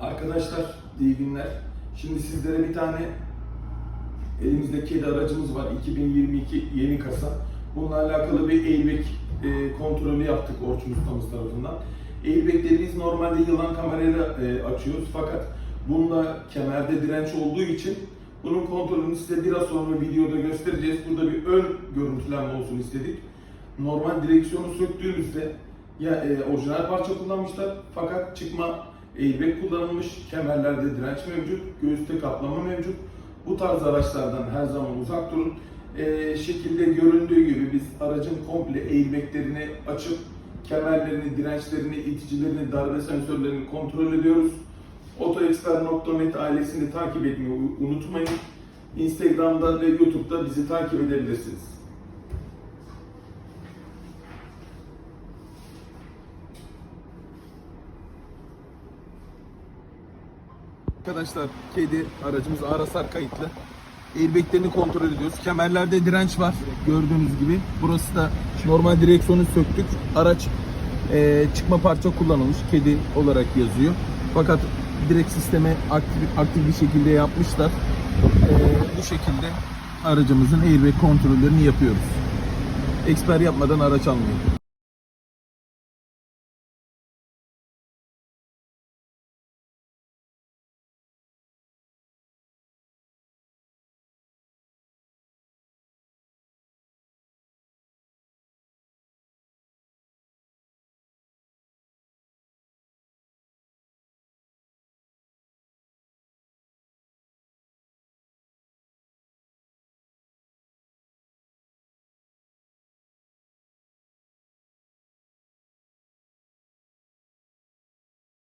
Arkadaşlar iyi günler. Şimdi sizlere bir tane elimizde kedi aracımız var. 2022 yeni kasa. Bununla alakalı bir airbag e, kontrolü yaptık Orçun ustamız tarafından. Airbag'leri biz normalde yılan kamerayla e, açıyoruz fakat bunda kemerde direnç olduğu için bunun kontrolünü size biraz sonra videoda göstereceğiz. Burada bir ön görüntülenme olsun istedik. Normal direksiyonu söktüğümüzde ya e, orijinal parça kullanmışlar fakat çıkma airbag kullanılmış, kemerlerde direnç mevcut, göğüste kaplama mevcut. Bu tarz araçlardan her zaman uzak durun. E, şekilde göründüğü gibi biz aracın komple airbaglerini açıp kemerlerini, dirençlerini, iticilerini, darbe sensörlerini kontrol ediyoruz. Otoexpert.net ailesini takip etmeyi unutmayın. Instagram'da ve YouTube'da bizi takip edebilirsiniz. Arkadaşlar kedi aracımız ağır hasar kayıtlı. Airbag'lerini kontrol ediyoruz. Kemerlerde direnç var gördüğünüz gibi. Burası da normal direksiyonu söktük. Araç eee, çıkma parça kullanılmış. Kedi olarak yazıyor. Fakat direkt sisteme aktif, aktif bir şekilde yapmışlar. Eee, bu şekilde aracımızın airbag kontrollerini yapıyoruz. Eksper yapmadan araç almıyor.